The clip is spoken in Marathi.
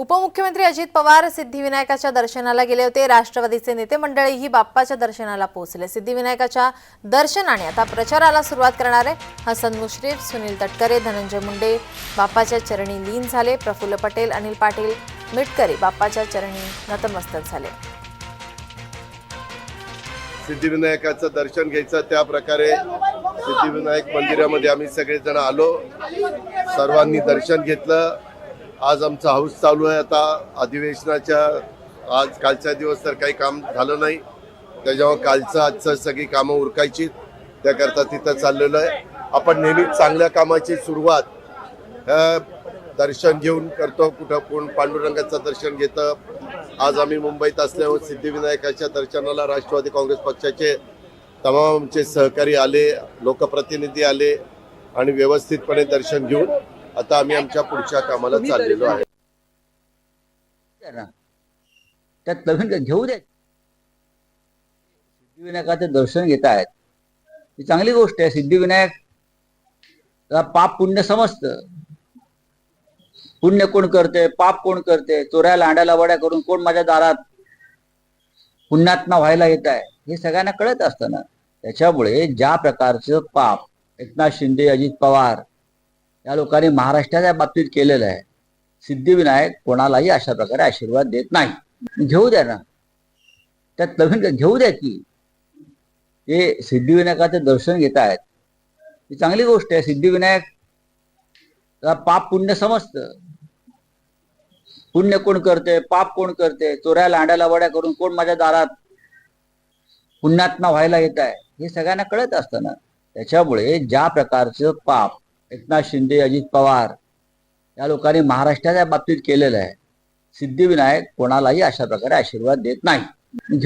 उपमुख्यमंत्री अजित पवार सिद्धिविनायकाच्या दर्शनाला गेले होते. राष्ट्रवादीचे नेते मंडळीही बाप्पाच्या दर्शनाला पोहोचले. सिद्धिविनायकाच्या दर्शनाने आता प्रचाराला सुरुवात करणारे हसन मुश्रीफ सुनील तटकरे धनंजय मुंडे बाप्पाच्या चरणी लीन झाले. प्रफुल्ल पटेल अनिल पाटील मिटकरी बाप्पाच्या चरणी नतमस्तक झाले. सिद्धिविनायकाचं दर्शन घ्यायचं त्या प्रकारे सिद्धिविनायक मंदिरामध्ये आम्ही सगळेजण आलो. सर्वांनी दर्शन घेतलं. आज आमचा हाऊस चालू आहे. आता अधिवेशनाच्या आज कालचा दिवस तर काही काम झालं नाही. त्याच्यामुळे कालचं आजचं सगळी कामं उरकायची. त्याकरता तिथं चाललेलं आहे. आपण नेहमीच चांगल्या कामाची सुरुवात दर्शन घेऊन करतो. कुठं कोण पांडुरंगाचं दर्शन घेतं. आज आम्ही मुंबईत असल्यामुळे सिद्धिविनायकाच्या दर्शनाला राष्ट्रवादी काँग्रेस पक्षाचे तमाम आमचे सहकारी आले लोकप्रतिनिधी आले आणि व्यवस्थितपणे दर्शन घेऊन आता आम्ही आमच्या पुढच्या कामाला चाललेलो आहे. त्यात नवीन घेऊ द्या. सिद्धिविनायकाचं दर्शन घेत आहेत. ही चांगली गोष्ट आहे सिद्धिविनायक. पाप पुण्य समजतं. पुण्य कोण करते पाप कोण करते चोऱ्या लांड्याला वड्या करून कोण माझ्या दारात पुण्यात्मा व्हायला येत आहे हे सगळ्यांना कळत असतं ना. त्याच्यामुळे ज्या प्रकारचं पाप एकनाथ शिंदे अजित पवार या लोकांनी महाराष्ट्राच्या बाबतीत केलेलं आहे. सिद्धिविनायक कोणालाही अशा प्रकारे आशीर्वाद देत नाही. घेऊ द्या ना. त्यात नवीन घेऊ द्या की. हे सिद्धिविनायकाचं दर्शन घेत आहेत. ही चांगली गोष्ट आहे. सिद्धिविनायक पाप पुण्य समजतं. पुण्य कोण करते? पाप कोण करते? चोऱ्या लांड्याला वड्या करून कोण माझ्या दारात पुण्यात्मा व्हायला येत आहे? हे सगळ्यांना कळत असतं ना. त्याच्यामुळे ज्या प्रकारचं पाप एकनाथ शिंदे अजित पवार या लोकांनी महाराष्ट्राच्या बाबतीत केलेलं आहे. सिद्धिविनायक कोणालाही अशा प्रकारे आशीर्वाद देत नाही. घेऊ